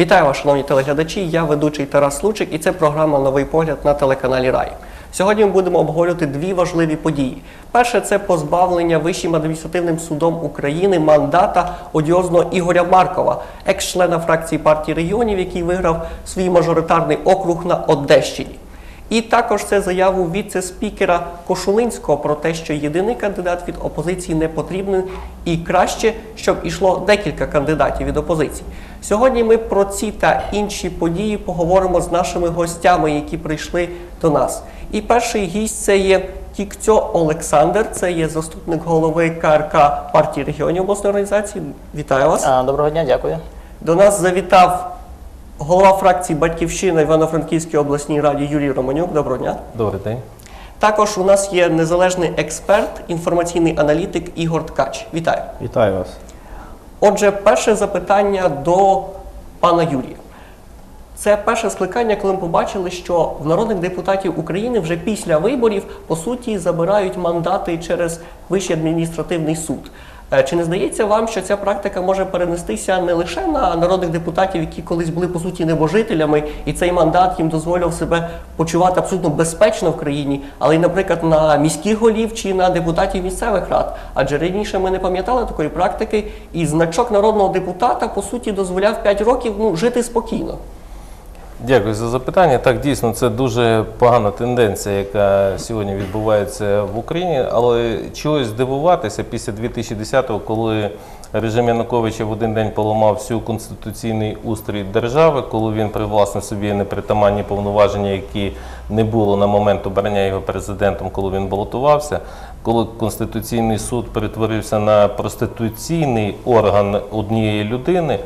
Вітаю вас, шановні телеглядачі. Я ведучий Тарас Лучик, і це програма Новий погляд на телеканалі Рай. Сьогодні ми будемо обговорювати дві важливі події. Перше це позбавлення Вищим адміністративним судом України мандата одіозного Ігоря Маркова, екс-члена фракції партії регіонів, який виграв свій мажоритарний округ на Одещині. І також це заяву віце-спікера Кошулинського про те, що єдиний кандидат від опозиції не потрібен, і краще, щоб ішло декілька кандидатів від опозиції. Сьогодні ми про ці та інші події поговоримо з нашими гостями, які прийшли до нас. І перший гість це є Кікцьо Олександр, це є заступник голови КРК партії регіонів обласної організації. Вітаю вас. Доброго дня, дякую. До нас завітав голова фракції Батьківщина Івано-Франківській обласній раді Юрій Романюк. Доброго дня. Добрий день. Також у нас є незалежний експерт, інформаційний аналітик Ігор Ткач. Вітаю. Вітаю вас. Отже, перше запитання до пана Юрія. Це перше скликання, коли ми побачили, що в народних депутатів України вже після виборів по суті забирають мандати через Вищий адміністративний суд. Е, Чи не здається вам, що ця практика може перенестися не лише на народних депутатів, які колись були по суті небожителями, і цей мандат їм дозволив себе почувати абсолютно безпечно в країні, але й, наприклад, на міських голів чи на депутатів місцевих рад? Адже раніше ми не пам'ятали такої практики, і значок народного депутата по суті дозволяв 5 років ну жити спокійно. Дякую за запитання. Так, дійсно, це дуже погана тенденція, яка сьогодні відбувається в Україні. Але чогось здивуватися після 2010-го, коли режим Януковича в один день поламав всю конституційний устрій держави, коли він привласнив собі непритаманні повноваження, які не було на момент обрання його президентом, коли він балотувався. Коли Конституційний суд перетворився на проституційний орган однієї людини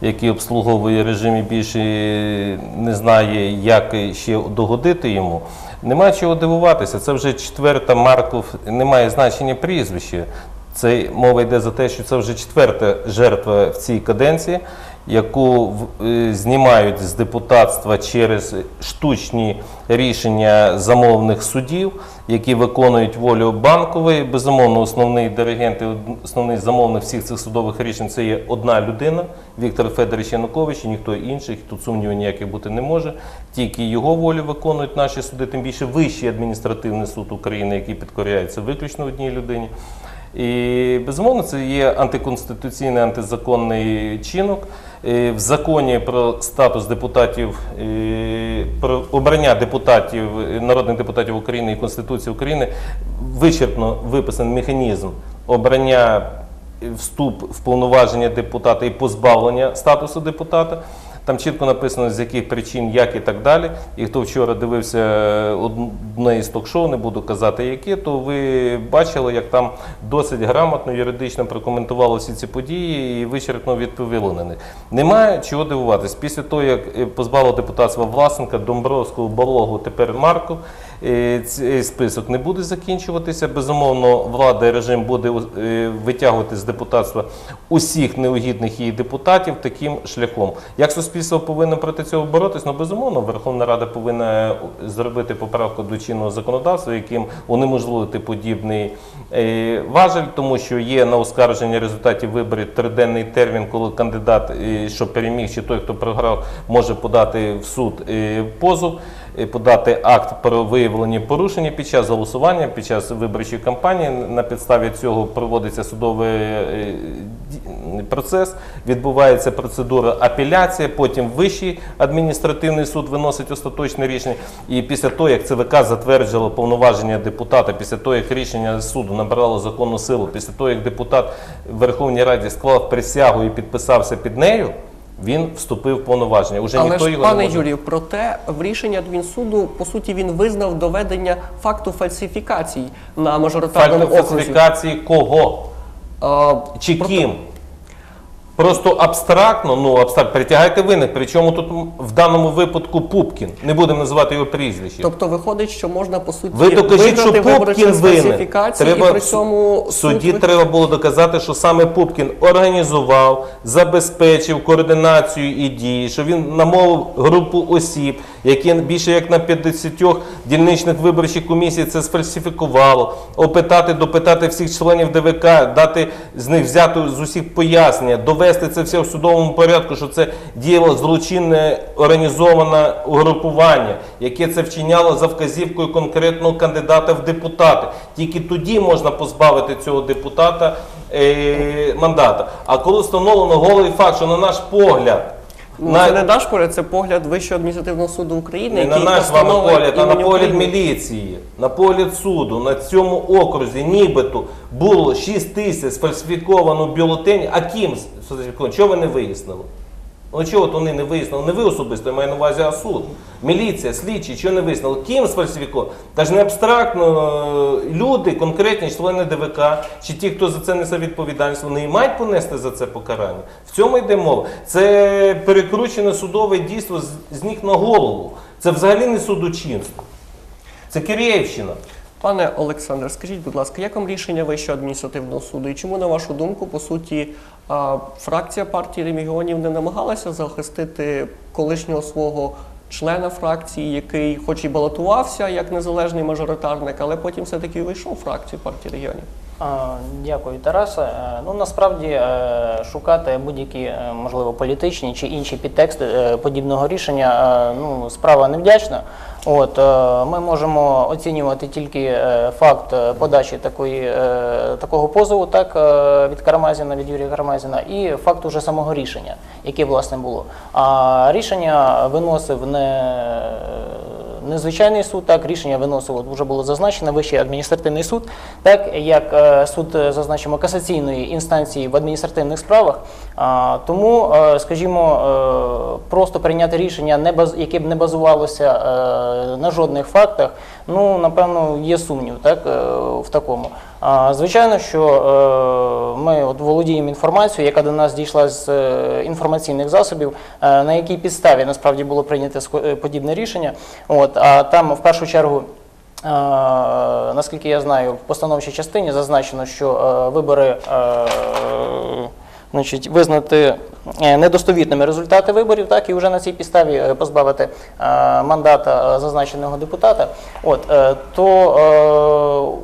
який обслуговує режим і більше не знає, як ще догодити йому. Нема чого дивуватися. Це вже четверта Марков, немає значення прізвища. Це мова йде за те, що це вже четверта жертва в цій каденції, яку е, знімають з депутатства через штучні рішення замовних судів, які виконують волю банкової. Безумовно, основний диригент і основний замовник всіх цих судових рішень це є одна людина Віктор Федорович Янукович, і ніхто інший. Тут сумнівів ніяких бути не може. Тільки його волю виконують наші суди, тим більше Вищий адміністративний суд України, який підкоряється виключно одній людині. І безумовно, це є антиконституційний антизаконний чинок. В законі про статус депутатів, про обрання депутатів, народних депутатів України і Конституції України вичерпно виписаний механізм обрання вступ в повноваження депутата і позбавлення статусу депутата. Там чітко написано, з яких причин, як і так далі. І хто вчора дивився е, одне із ток-шоу, не буду казати яке, то ви бачили, як там досить грамотно, юридично прокоментували всі ці події і вичерпно відповіли на них. Немає чого дивуватись. Після того, як е, позбавили депутатства Власенка, Домбровського, Балогу, тепер Марков, е, цей список не буде закінчуватися. Безумовно, влада і режим буде е, витягувати з депутатства усіх неугідних її депутатів таким шляхом. Як суспільство повинно проти цього боротись? Ну безумовно, Верховна Рада повинна зробити поправку до чинного законодавства, яким унеможливити подібний е, важель, тому що є на оскарження результатів виборів триденний термін, коли кандидат, е, що переміг, чи той, хто програв, може подати в суд позов, подати акт про виявлення порушення під час голосування, під час виборчої кампанії. На підставі цього проводиться судовий е, процес, відбувається процедура апеляції, потім Вищий адміністративний суд виносить остаточне рішення. І після того, як ЦВК затвердило повноваження депутата, після того, як рішення суду набрало законну силу, після того, як депутат в Верховній Раді склав присягу і підписався під нею, він вступив в повноваження. Уже Але ніхто ж, його не пане може. Юрію, проте в рішенні адмінсуду по суті він визнав доведення факту фальсифікацій на мажоритарному окрузі. фальсифікації кого? А, Чи проте- ким? Просто абстрактно, ну абстракт, притягайте винних. Причому тут в даному випадку Пупкін. Не будемо називати його прізвище. Тобто виходить, що можна по суті Ви докажіть, що Пупкін винен. Треба і при цьому суді суд- треба було доказати, що саме Пупкін організував, забезпечив координацію і дії, що він намовив групу осіб, які більше як на 50 дільничних виборчих комісій це сфальсифікувало, опитати, допитати всіх членів ДВК, дати з них взяти з усіх пояснення, довести це все в судовому порядку, що це діяло злочинне організоване угрупування, яке це вчиняло за вказівкою конкретного кандидата в депутати. Тільки тоді можна позбавити цього депутата е, мандата. А коли встановлено голий факт, що на наш погляд. Ну, на- Це не наш погляд, це погляд Вищого адміністративного суду України, не на наш вами погляд, а на погляд міліції, на погляд суду, на цьому окрузі нібито було 6 тисяч сфальсифіковано бюлетень. А ким сфальсифіковано? Чого ви не вияснили? Ну чого от вони не вияснили? Не ви особисто, я маю на увазі, а суд. Міліція, слідчі, чого не вияснили? Ким сфальсифіковано? Та ж не абстрактно е, люди, конкретні члени ДВК, чи ті, хто за це несе відповідальність, вони і мають понести за це покарання. В цьому йде мова. Це перекручене судове дійство з, ніг на голову. Це взагалі не судочинство. Це Кирєвщина. Пане Олександр, скажіть, будь ласка, як вам рішення Вищого адміністративного суду? І чому, на вашу думку, по суті, фракція партії регіонів не намагалася захистити колишнього свого члена фракції, який, хоч і балотувався як незалежний мажоритарник, але потім все-таки вийшов в фракцію партії регіонів? Дякую, Тарасе. Е, Ну насправді е, шукати будь-які е, можливо політичні чи інші підтексти подібного рішення ну справа невдячна. От ми можемо оцінювати тільки факт подачі такої такого позову, так від Карамазіна, від Юрія Карамазіна, і факт уже самого рішення, яке власне було. А рішення виносив не незвичайний суд, так рішення виносило вже було зазначено, Вищий адміністративний суд, так як е, суд е, зазначимо касаційної інстанції в адміністративних справах. Тому, е, скажімо, просто прийняти рішення, яке б не базувалося на жодних фактах, ну напевно є сумнів, так в такому. Звичайно, що е, ми от володіємо інформацією, яка до нас дійшла з е, інформаційних засобів, е, на якій підставі насправді було прийнято подібне рішення. От, а там в першу чергу. Наскільки я знаю, в постановчій частині зазначено, що вибори значить, визнати недостовірними результати виборів, так і вже на цій підставі позбавити мандата зазначеного депутата. От то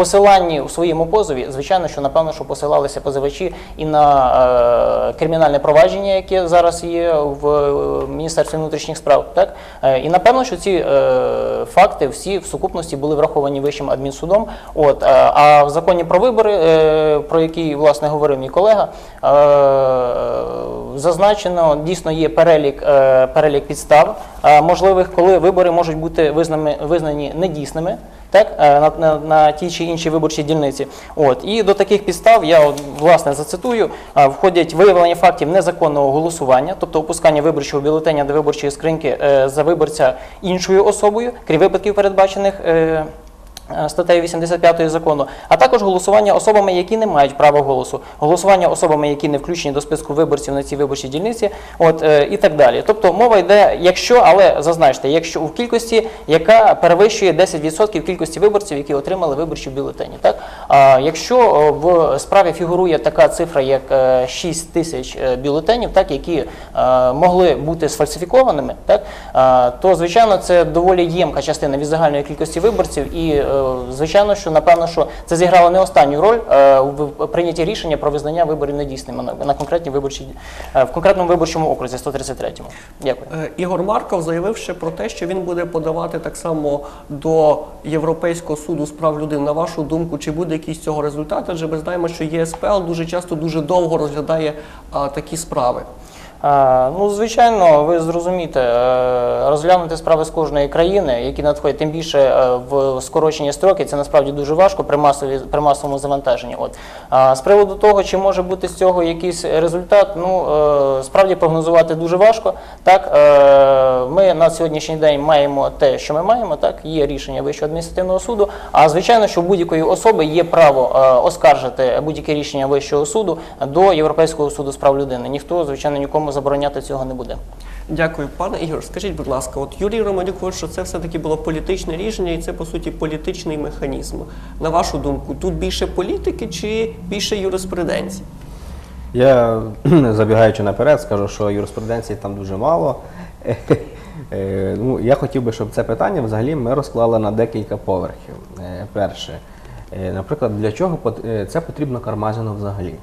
посиланні у своєму позові, звичайно, що напевно, що посилалися позивачі і на е, кримінальне провадження, яке зараз є в е, Міністерстві внутрішніх справ, так Е, і напевно, що ці факти всі в сукупності були враховані вищим адмінсудом. От а в законі про вибори, про який власне говорив мій колега, зазначено дійсно є перелік, перелік підстав можливих, коли вибори можуть бути визнані, недійсними. Так, на, на, на тій чи виборчій дільниці. От і до таких підстав я власне зацитую: е, входять виявлення фактів незаконного голосування, тобто опускання виборчого бюлетеня до виборчої скриньки е, за виборця іншою особою, крім випадків, передбачених. Е, Статтею 85 закону, а також голосування особами, які не мають права голосу, голосування особами, які не включені до списку виборців на цій виборчій дільниці, от е, і так далі. Тобто мова йде, якщо, але зазначте, якщо у кількості, яка перевищує 10% кількості виборців, які отримали виборчі бюлетені. Так а якщо е, в справі фігурує така цифра, як е, 6 тисяч е, бюлетенів, так які е, могли бути сфальсифікованими, так е, то звичайно це доволі ємка частина від загальної кількості виборців, і звичайно, що напевно, що це зіграло не останню роль е, в прийнятті рішення про визнання виборів недійсними на, конкретній виборчій е, в конкретному виборчому окрузі 133-му. Дякую. Е, Ігор Марков заявив ще про те, що він буде подавати так само до Європейського суду з прав людини. На вашу думку, чи буде якийсь цього результат? Адже ми знаємо, що ЄСПЛ дуже часто дуже довго розглядає такі справи. Ну, звичайно, ви зрозумієте, е, розглянути справи з кожної країни, які надходять, тим більше е, в скорочені строки, це насправді дуже важко при, масові, при масовому завантаженні. От. З приводу того, чи може бути з цього якийсь результат, ну, е, справді прогнозувати дуже важко. Так, ми на сьогоднішній день маємо те, що ми маємо, так, є рішення Вищого адміністративного суду, а звичайно, що будь-якої особи є право оскаржити будь-яке рішення Вищого суду до Європейського суду з прав людини. Ніхто, звичайно, нікому забороняти цього не буде. Дякую, пане Ігор. Скажіть, будь ласка, от Юрій Романюк говорить, що це все-таки було політичне рішення, і це по суті політичний механізм. На вашу думку, тут більше політики чи більше юриспруденції? Я забігаючи наперед, скажу, що юриспруденції там дуже мало. Е, ну, я хотів би, щоб це питання взагалі ми розклали на декілька поверхів. Е, перше, е, наприклад, для чого пот- це потрібно Кармазіну взагалі?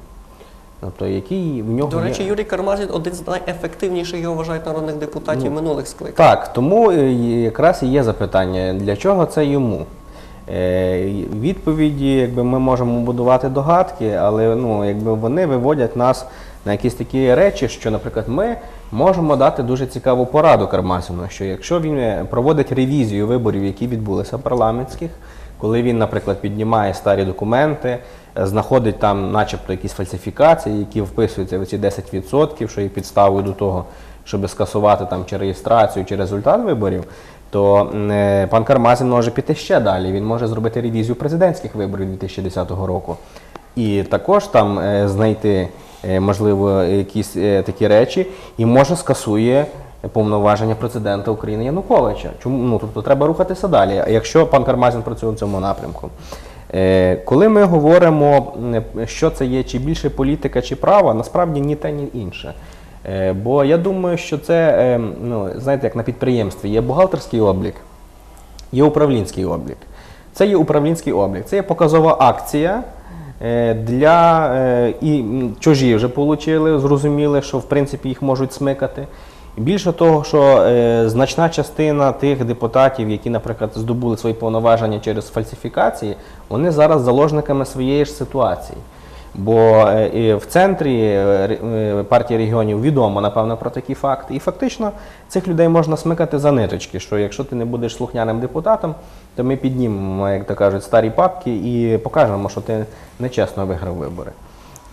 Тобто, який в нього До речі, є... Юрій Кармазін один з найефективніших його вважають народних депутатів минулих скликань. Так, тому е, якраз і є запитання, для чого це йому? Е, Відповіді, якби ми можемо будувати догадки, але ну, якби вони виводять нас на якісь такі речі, що, наприклад, ми можемо дати дуже цікаву пораду Кармасіну, що якщо він е, проводить ревізію виборів, які відбулися парламентських, коли він, наприклад, піднімає старі документи, е, знаходить там, начебто, якісь фальсифікації, які вписуються в ці 10%, що є підставою до того, щоб скасувати там чи реєстрацію, чи результат виборів, то е, пан Кармазін може піти ще далі. Він може зробити ревізію президентських виборів 2010 року. І також там е, знайти, можливо, якісь такі речі, і може скасує повноваження президента України Януковича. Чому ну тобто треба рухатися далі? Якщо пан Кармазін працює в цьому напрямку? Е, Коли ми говоримо, що це є чи більше політика, чи права, насправді ні те, ні інше. Е, Бо я думаю, що це, е, ну, знаєте, як на підприємстві є бухгалтерський облік, є управлінський облік. Це є управлінський облік, це є показова акція. Для і чужі вже отримали, зрозуміли, що в принципі їх можуть смикати. Більше того, що е, значна частина тих депутатів, які, наприклад, здобули свої повноваження через фальсифікації, вони зараз заложниками своєї ж ситуації. Бо е, в центрі е, партії регіонів відомо, напевно, про такі факти. І фактично цих людей можна смикати за ниточки, що якщо ти не будеш слухняним депутатом, то ми піднімемо, як то кажуть, старі папки і покажемо, що ти нечесно виграв вибори.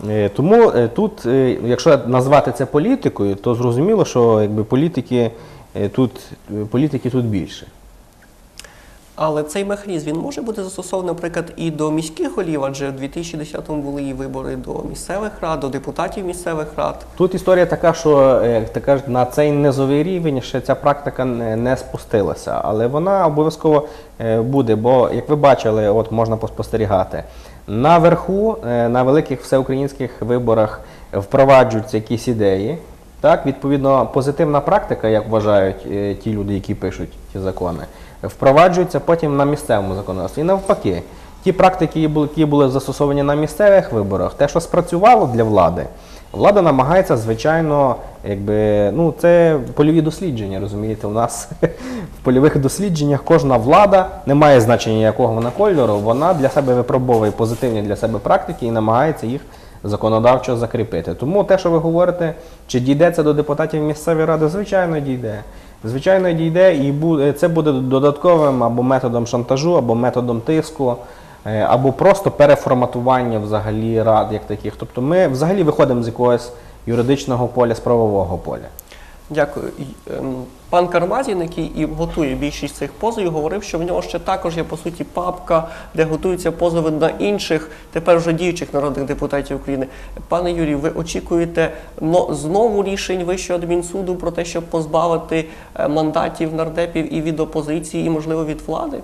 Е, Тому е, тут, е, якщо назвати це політикою, то зрозуміло, що якби політики тут, політики тут більше. Але цей механізм він може бути застосований, наприклад, і до міських голів, адже в 2010-му були і вибори до місцевих рад, до депутатів місцевих рад. Тут історія така, що кажеш, на цей низовий рівень ще ця практика не не спустилася, але вона обов'язково буде. Бо, як ви бачили, от можна поспостерігати. Наверху, е, на великих всеукраїнських виборах впроваджуються якісь ідеї. Так, відповідно, позитивна практика, як вважають е, ті люди, які пишуть ті закони, впроваджується потім на місцевому законодавстві. І навпаки, ті практики, які були- які були застосовані на місцевих виборах, те, що спрацювало для влади, влада намагається, звичайно, якби, ну, це польові дослідження, розумієте, у нас в польових дослідженнях кожна влада, не має значення якого вона кольору, вона для себе випробовує позитивні для себе практики і намагається їх законодавчо закріпити. Тому те, що ви говорите, чи дійде це до депутатів місцевої ради, звичайно, дійде. Звичайно, дійде, і це буде додатковим або методом шантажу, або методом тиску, або просто переформатування взагалі рад як таких. Тобто ми взагалі виходимо з якогось юридичного поля, з правового поля. Дякую. Ем, Пан Кармазін, який і готує більшість цих позовів, говорив, що в нього ще також є по суті папка, де готуються позови на інших, тепер вже діючих народних депутатів України. Пане Юрію, ви очікуєте но- знову рішень Вищого адмінсуду про те, щоб позбавити е, мандатів нардепів і від опозиції, і можливо від влади?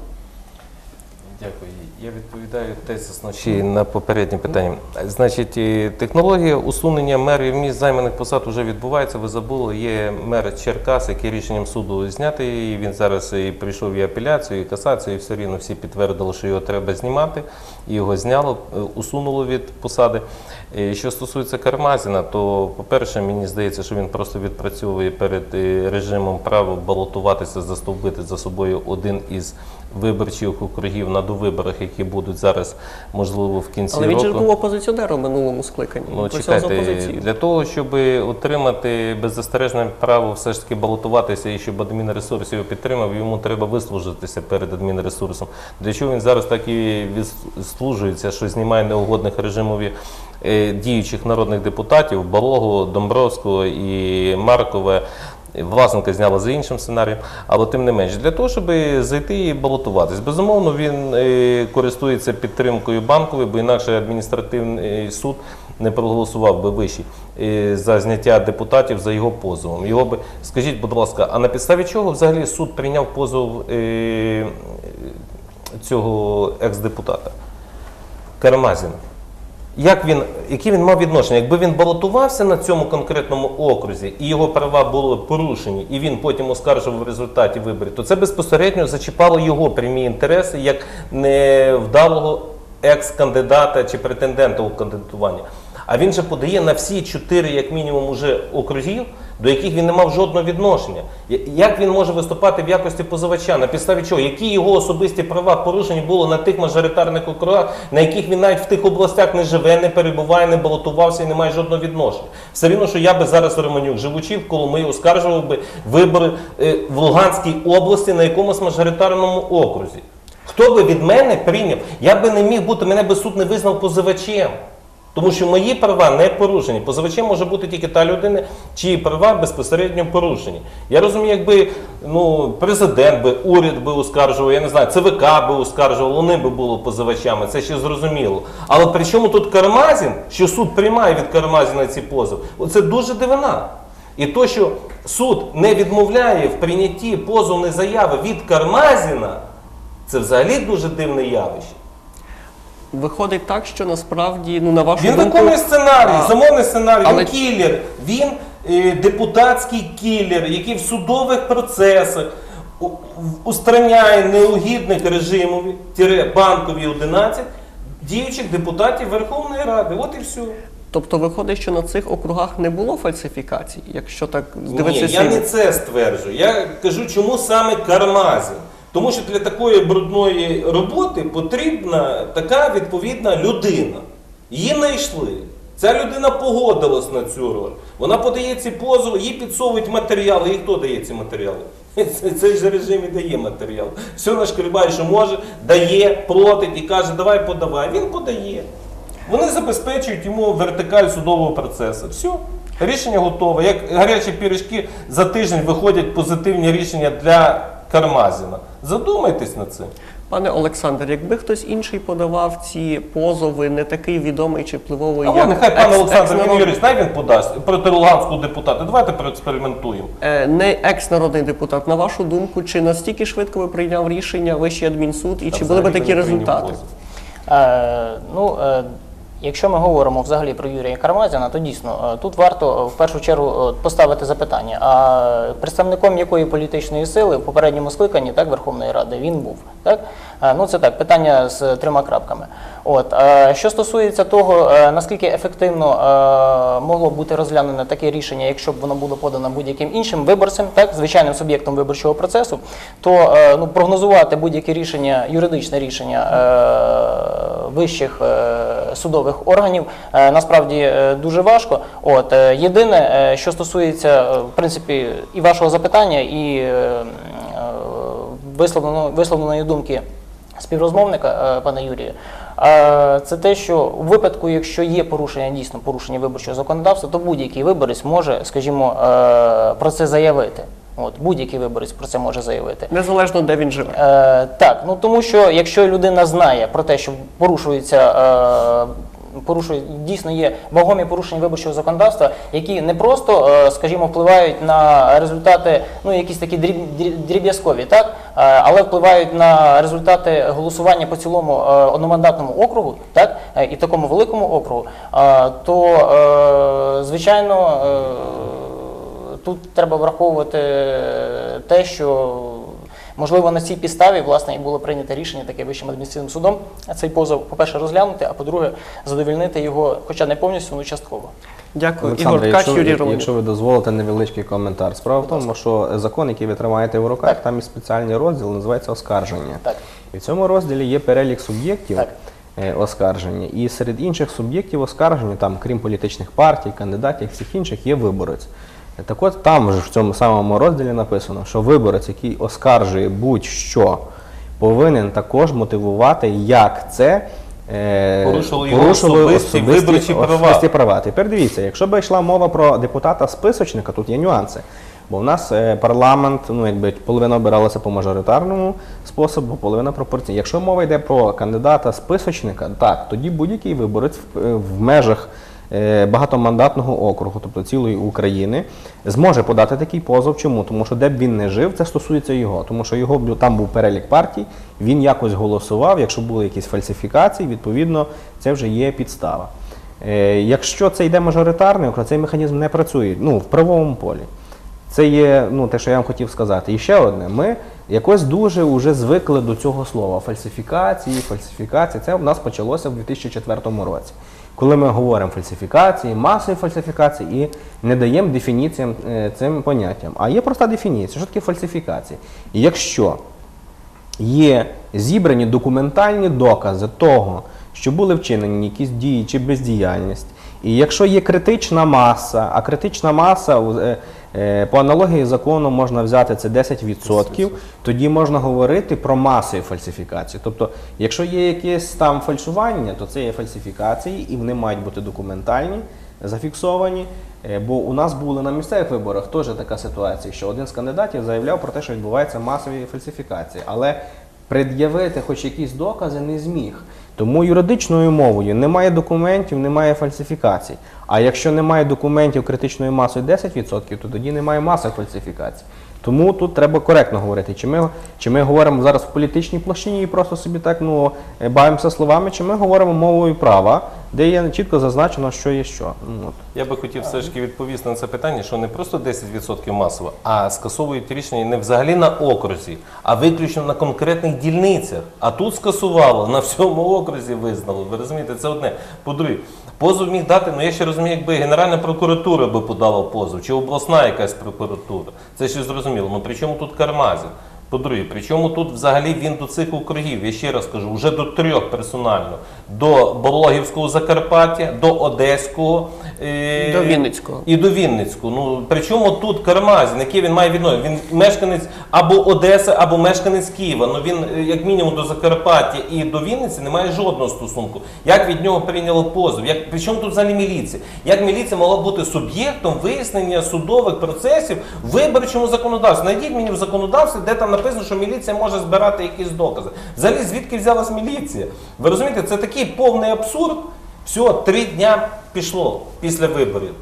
Дякую. Я відповідаю тезисно ще на попереднє питання. Значить, технологія усунення мерів місць займаних посад вже відбувається. Ви забули, є мер Черкас, який рішенням суду знятий. І він зараз і прийшов і апеляцію, і касацію, і все рівно всі підтвердили, що його треба знімати. І його зняло, усунуло від посади. Е, Що стосується Кармазіна, то, по-перше, мені здається, що він просто відпрацьовує перед е, режимом право балотуватися, застовбити за собою один із виборчих округів на довиборах, які будуть зараз, можливо, в кінці Але він же року. ж був опозиціонером в минулому скликанні. Ну, чекайте, для того, щоб отримати беззастережне право все ж таки балотуватися і щоб адмінресурс його підтримав, йому треба вислужитися перед адмінресурсом. Для чого він зараз так і відслужується, що знімає неугодних режимові е, діючих народних депутатів Балогу, Домбровського і Маркова. Власника зняли за іншим сценарієм, але тим не менш, для того, щоб зайти і балотуватись. Безумовно, він е, користується підтримкою банкової, бо інакше адміністративний суд не проголосував би вищий е, за зняття депутатів за його позовом. Його би, скажіть, будь ласка, а на підставі чого взагалі суд прийняв позов е, цього екс-депутата Карамазіна? Як він, які він мав відношення? Якби він балотувався на цьому конкретному окрузі і його права були порушені, і він потім оскаржував в результаті виборів, то це безпосередньо зачіпало його прямі інтереси як невдалого екс-кандидата чи претендента у кандидатування. А він же подає на всі чотири, як мінімум, уже округів, до яких він не мав жодного відношення. Як він може виступати в якості позивача? На підставі чого? Які його особисті права порушені було на тих мажоритарних округах, на яких він навіть в тих областях не живе, не перебуває, не балотувався і не має жодного відношення? Все рівно, що я би зараз Романюк, живучи в Коломиї, оскаржував би вибори е, в Луганській області на якомусь мажоритарному окрузі. Хто би від мене прийняв? Я би не міг бути, мене би суд не визнав позивачем. Тому що мої права не порушені. Позивачем може бути тільки та людина, чиї права безпосередньо порушені. Я розумію, якби ну, президент би, уряд би оскаржував, я не знаю, ЦВК би оскаржував, вони би були позивачами, це ще зрозуміло. Але при чому тут Кармазін, що суд приймає від Кармазіна ці позови? Оце дуже дивина. І то, що суд не відмовляє в прийнятті позовної заяви від Кармазіна, це взагалі дуже дивне явище. Виходить так, що насправді, ну на вашу Він думку, виконує сценарій, А, замовний сценарій, але- він кілер, він е, депутатський кілер, який в судових процесах у- в- устраняє неугідних режимові, тире банкові 11 діючих депутатів Верховної Ради. От і все. Тобто виходить, що на цих округах не було фальсифікацій, якщо так Ні, дивитися я не це стверджую. Я кажу, чому саме Кармазін. Тому що для такої брудної роботи потрібна така відповідна людина. Її знайшли. Ця людина погодилась на цю роль. Вона подає ці позови, їй підсовують матеріали. І хто дає ці матеріали? Цей же режим і дає матеріал. Все нашкрібає, що може, дає, платить і каже, давай подавай. Він подає. Вони забезпечують йому вертикаль судового процесу. Все. Рішення готове. Як гарячі пиріжки за тиждень виходять позитивні рішення для Кармазіна. Задумайтесь над цим. Пане Олександр, якби хтось інший подавав ці позови, не такий відомий чи впливовий, А як нехай пан екс- Олександр екс-народ- най він подасть проти Луганського депутата. Давайте проекспериментуємо. Е, не екс-народний депутат. На вашу думку, чи настільки швидко би прийняв рішення Вищий адмінсуд, і Та чи були б взагалі такі би прийняв результати? позов. Е, ну, е, якщо ми говоримо взагалі про Юрія Кармазіна, то дійсно е, тут варто е, в першу чергу е, поставити запитання: а представником якої політичної сили в попередньому скликанні так, Верховної Ради він був? Так? Ну, це так, питання з трьома крапками. От, що стосується того, наскільки ефективно могло бути розглянуте таке рішення, якщо б воно було подано будь-яким іншим виборцем, так, звичайним суб'єктом виборчого процесу, то ну, прогнозувати будь-яке рішення, юридичне рішення вищих е, судових органів е, насправді е, дуже важко. От, е, єдине, що стосується в принципі і вашого запитання, і е, м, е, висловлено- висловленої думки співрозмовника пана Юрія. Це те, що у випадку, якщо є порушення дійсно порушення виборчого законодавства, то будь-який виборець може, скажімо, про це заявити. От будь-який виборець про це може заявити. Незалежно де він живе. Е, так, ну тому що якщо людина знає про те, що порушується. Е, Порушує дійсно є вагомі порушення виборчого законодавства, які не просто, е, скажімо, впливають на результати, ну якісь такі дріб, дріб- дріб'язкові, так, е, але впливають на результати голосування по цілому е, одномандатному округу, так, і такому великому округу, то звичайно. Тут треба враховувати те, що можливо на цій підставі власне і було прийнято рішення таке вищим адміністративним судом цей позов, по-перше, розглянути, а по-друге, задовільнити його, хоча не повністю, ну частково. Дякую. Олександр, Ігор Ткач, якщо, Юрій Романюк. якщо ви дозволите невеличкий коментар. Справа в тому, що закон, який ви тримаєте в руках, Так. там є спеціальний розділ, називається оскарження. Так. І в цьому розділі є перелік суб'єктів Так. е, оскарження. І серед інших суб'єктів оскарження, там, крім політичних партій, кандидатів, всіх інших, є виборець. Так от там же в цьому самому розділі написано, що виборець, який оскаржує будь-що, повинен також мотивувати, як це. е, Порушило його особисті виборчі права. особисті права. Тепер дивіться, якщо б йшла мова про депутата списочника, тут є нюанси. Бо в нас е, парламент, ну якби половина обиралася по мажоритарному способу, половина пропорційно. Якщо мова йде про кандидата списочника, так тоді будь-який виборець в, е, в межах багатомандатного округу, тобто цілої України, зможе подати такий позов. Чому? Тому що де б він не жив, це стосується його. Тому що його там був перелік партій, він якось голосував. Якщо були якісь фальсифікації, відповідно, це вже є підстава. Е, Якщо це йде мажоритарний округ, цей механізм не працює ну, в правовому полі. Це є ну, те, що я вам хотів сказати. І ще одне, ми якось дуже вже звикли до цього слова фальсифікації, фальсифікації. Це в нас почалося в 2004 році. Коли ми говоримо фальсифікації, масові фальсифікації і не даємо дефініціям е, цим поняттям. А є проста дефініція, що таке фальсифікація. І якщо є зібрані документальні докази того, що були вчинені якісь дії чи бездіяльність. І якщо є критична маса, а критична маса е, по аналогії закону можна взяти це 10%, тоді можна говорити про масові фальсифікації. Тобто, якщо є якесь там фальшування, то це є фальсифікації, і вони мають бути документальні, зафіксовані. Е, Бо у нас були на місцевих виборах теж така ситуація, що один з кандидатів заявляв про те, що відбуваються масові фальсифікації, але пред'явити хоч якісь докази не зміг. Тому юридичною мовою немає документів, немає фальсифікацій. А якщо немає документів критичною масою 10%, то тоді немає маси фальсифікацій. Тому тут треба коректно говорити, чи ми, чи ми говоримо зараз в політичній площині і просто собі так ну, е, бавимося словами, чи ми говоримо мовою права, де є чітко зазначено, що є що. Ну, от. Я би хотів все ж таки відповісти на це питання, що не просто 10% масово, а скасовують рішення не взагалі на окрузі, а виключно на конкретних дільницях. А тут скасувало, на всьому окрузі визнало. Ви розумієте, це одне. По-друге, позов міг дати, ну я ще розумію, якби Генеральна прокуратура би подала позов, чи обласна якась прокуратура. Це ще зрозуміло. Ну при чому тут Кармазін? По-друге, при чому тут взагалі він до цих округів, я ще раз кажу, вже до трьох персонально: до Бологівського Закарпаття, до Одеського е, До Вінницького. і до Вінницького. Ну причому тут Кармазін, який він має відношення? Він мешканець або Одеси, або мешканець Києва. Ну він е, як мінімум до Закарпаття і до Вінниці не має жодного стосунку. Як від нього прийняло позов? Як причому тут взагалі міліція? Як міліція могла бути суб'єктом вияснення судових процесів в виборчому законодавстві? Найдіть мені в законодавстві, де там написано, що міліція може збирати якісь докази. Взагалі, звідки взялась міліція? Ви розумієте, це такий повний абсурд. Все, три дня пішло після виборів.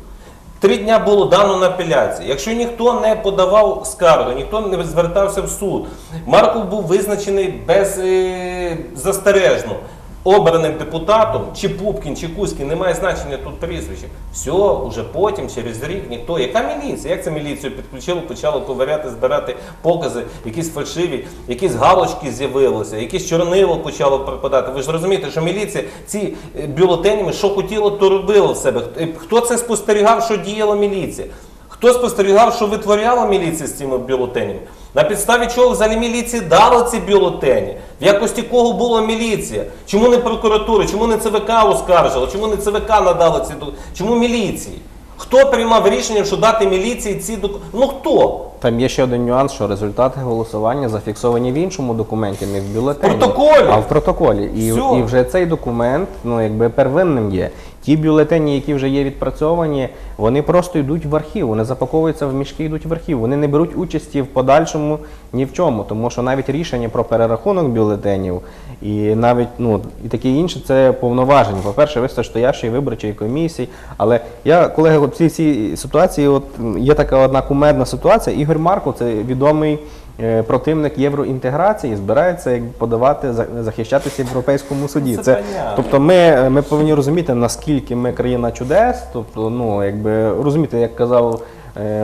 Три дня було дано на апеляції. Якщо ніхто не подавав скаргу, ніхто не звертався в суд, Марков був визначений беззастережно обраним депутатом, чи Пупкін, чи Кузькін, немає значення тут прізвище. Все, уже потім, через рік, ніхто. Яка міліція? Як це міліцію підключило, почало ковиряти, збирати покази, якісь фальшиві, якісь галочки з'явилися, якісь чорнило почало пропадати. Ви ж розумієте, що міліція ці е, бюлетенями, що хотіло, то робила в себе. Е, Хто це спостерігав, що діяла міліція? Хто спостерігав, що витворяла міліція з цими бюлетенями? На підставі чого взагалі міліції дала ці бюлетені? В якості кого була міліція? Чому не прокуратура? Чому не ЦВК оскаржила? Чому не ЦВК надала ці ду- Чому міліції? Хто приймав рішення, що дати міліції ці документи? Ну хто? Там є ще один нюанс, що результати голосування зафіксовані в іншому документі, не в бюлетені, Протоколі. а в протоколі. І, і вже цей документ, ну якби первинним є. Ті бюлетені, які вже є відпрацьовані, вони просто йдуть в архів, вони запаковуються в мішки, йдуть в архів. Вони не беруть участі в подальшому ні в чому, тому що навіть рішення про перерахунок бюлетенів і навіть ну і таке інше це повноваження. По-перше, вистоящої виборчої комісії. Але я, колеги, от в цій цій ситуації, от є така одна кумедна ситуація. Ігор Марков, це відомий. Е, Противник євроінтеграції збирається як подавати за- захищатися в європейському суді. Це Це, тобто, ми, ми повинні розуміти наскільки ми країна чудес. Тобто, ну якби розуміти, як казав е,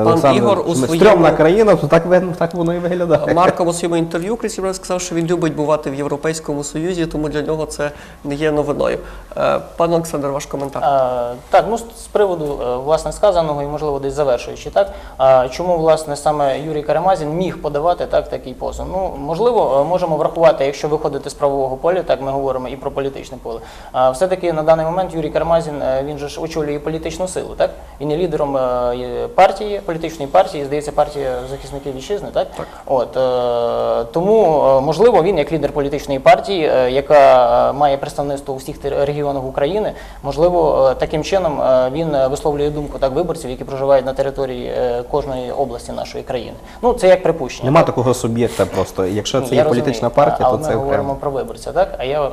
Олександр, Ігор у своєму- стрьомна країна, то так видно, так воно і виглядає. Марко у своєму інтерв'ю Кріс Єврей сказав, що він любить бувати в Європейському Союзі, тому для нього це не є новиною. Е, Пан Олександр, ваш коментар. Е, Так, ну з з приводу е, власне сказаного і можливо десь завершуючи, так е, чому власне саме Юрій Карамазін міг подавати так такий позов? Ну можливо, е, можемо врахувати, якщо виходити з правового поля, так ми говоримо і про політичне поле. А все таки на даний момент Юрій Карамазін е, він же ж очолює політичну силу, так він є лідером е, є партії, політичної партії, здається, партія захисників вітчизни, так? От е, тому е, можливо він як лідер політичної партії, е, яка е, має представництво у всіх регіонах України, можливо, е, таким чином е, він е, висловлює думку так виборців, які проживають на території е, кожної області нашої країни. Ну це як припущення. Нема такого суб'єкта просто. Якщо це я є політична розумію, партія, але то ми говоримо про виборця, так? А я е,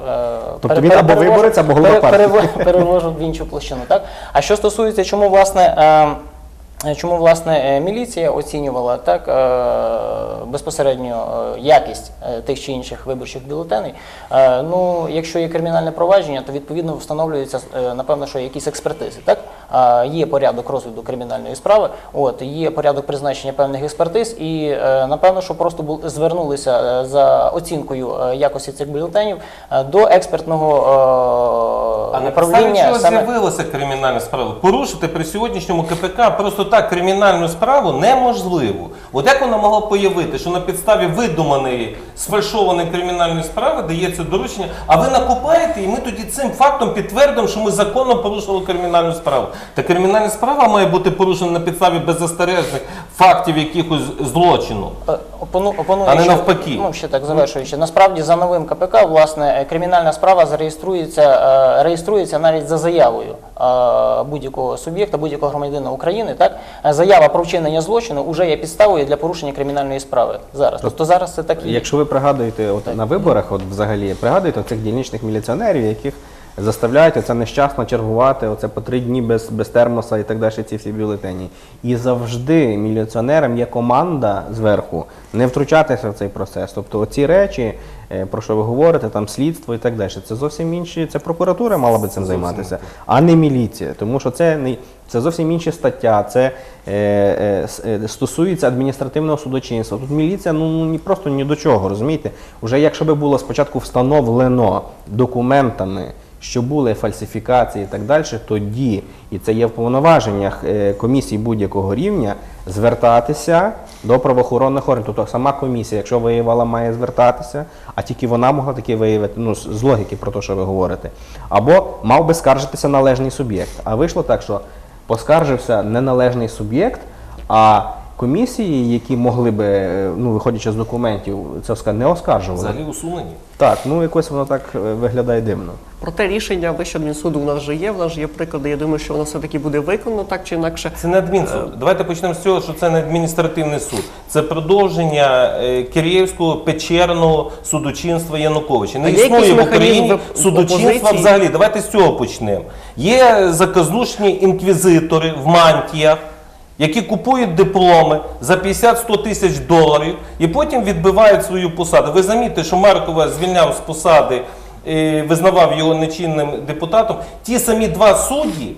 Тобто пере- він або виборець, або голова пере- партії. перевожу в іншу площину, так? А що стосується, чому власне. Е, Чому власне е, міліція оцінювала так е, безпосередньо е, якість е, тих чи інших виборчих бюлетеней? Е, Ну, якщо є кримінальне провадження, то відповідно встановлюється е, напевно, що якісь експертизи. Так Е, є порядок розгляду кримінальної справи, от є порядок призначення певних експертиз, і е, напевно, що просто звернулися е, за оцінкою е, якості цих бюлетенів до експертного А на підставі чого саме. з'явилася кримінальна справа? Порушити при сьогоднішньому КПК просто так кримінальну справу неможливо. От як вона могла появити, що на підставі видуманої сфальшованої кримінальної справи дається доручення, а ви накопаєте, і ми тоді цим фактом підтвердимо, що ми законно порушили кримінальну справу. Та кримінальна справа має бути порушена на підставі беззастережних фактів якихось злочину. Е, Опону, А не навпаки. Ну, ще так завершуючи. Насправді за новим КПК власне кримінальна справа зареєструється, е, реєструється навіть за заявою е, будь-якого суб'єкта, будь-якого громадянина України. Так заява про вчинення злочину вже є підставою для порушення кримінальної справи зараз. Тобто зараз це так і є. Якщо ви пригадуєте, от на виборах, от взагалі пригадуєте цих дільничних міліціонерів, яких заставляють оце нещасно чергувати, оце по три дні без, без термоса і так далі, ці всі бюлетені. І завжди міліціонерам є команда зверху не втручатися в цей процес. Тобто оці речі, е, про що ви говорите, там слідство і так далі, це зовсім інші, це прокуратура мала би цим займатися, а не міліція. Тому що це не це зовсім інша стаття, це е, е, е, стосується адміністративного судочинства. Тут міліція ну ні просто ні до чого, розумієте? Уже якщо би було спочатку встановлено документами, що були фальсифікації і так далі, тоді, і це є в повноваженнях е, комісій будь-якого рівня, звертатися до правоохоронних органів. Тобто сама комісія, якщо виявила, має звертатися, а тільки вона могла таки виявити, ну з логіки про те, що ви говорите. Або мав би скаржитися належний суб'єкт. А вийшло так, що поскаржився неналежний суб'єкт, а комісії, які могли би, е, ну виходячи з документів, це ска- не оскаржували. Взагалі усунені. Так, ну якось воно так е, виглядає дивно. Проте рішення Вищого адмінсуду у нас вже є, в нас вже є приклади. Я думаю, що воно все-таки буде виконано так чи інакше. Це не адмінсуд. Давайте почнемо з цього, що це не адміністративний суд. Це продовження е, Киреївського печерного судочинства Януковича. Не існує в Україні в- в судочинства опозиції? взагалі. Давайте з цього почнемо. Є заказнушні інквізитори в мантіях. Які купують дипломи за 50-100 тисяч доларів і потім відбивають свою посаду. Ви замітьте, що Маркова звільняв з посади, визнавав його нечинним депутатом. Ті самі два судді,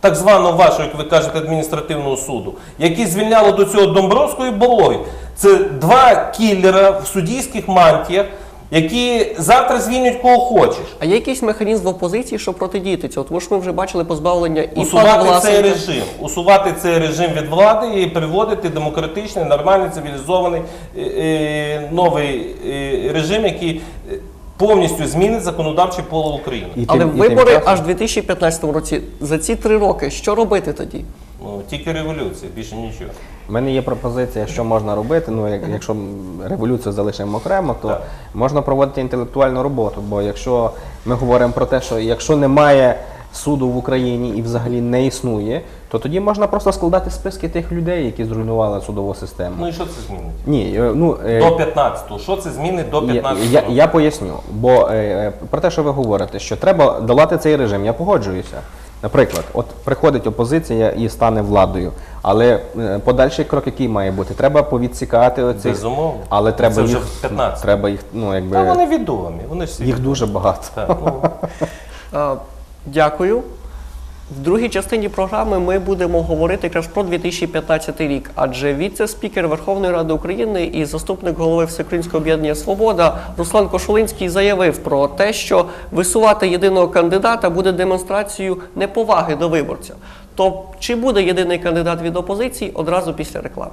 так званого вашого, як ви кажете, адміністративного суду, які звільняли до цього Домбровського і Балоги. Це два кіллера в суддійських мантіях, які завтра звільнять кого хочеш. А є якийсь механізм в опозиції, щоб протидіяти цього? Тому що ми вже бачили позбавлення і пана Усувати цей Власенка. режим, усувати цей режим від влади і приводити демократичний, нормальний, цивілізований е, е, новий е, режим, який е, повністю змінить законодавче поле України. І Але і тим вибори часом- аж в 2015 році. За ці три роки що робити тоді? Ну, тільки революція, більше нічого. У мене є пропозиція, що можна робити. Ну, як, якщо революцію залишимо окремо, то Так. можна проводити інтелектуальну роботу. Бо якщо ми говоримо про те, що якщо немає суду в Україні і взагалі не існує, то тоді можна просто складати списки тих людей, які зруйнували судову систему. Ну і що це змінить? Ні, е, ну е, До 15-го. Що це змінить до я, 15-го? я, я поясню, бо е, е, про те, що ви говорите, що треба долати цей режим, я погоджуюся. Наприклад, от приходить опозиція і стане владою, але е, подальший крок, який має бути, треба повідсікати оці, Безумовно. але треба Це вже їх, в 15. треба їх, ну якби Та вони відомі, вони всі. їх дуже багато. Так, ну, Е, Дякую. В другій частині програми ми будемо говорити якраз про 2015 рік, адже віце-спікер Верховної Ради України і заступник голови Всеукраїнського об'єднання Свобода Руслан Кошулинський заявив про те, що висувати єдиного кандидата буде демонстрацією неповаги до виборця. То чи буде єдиний кандидат від опозиції одразу після реклами?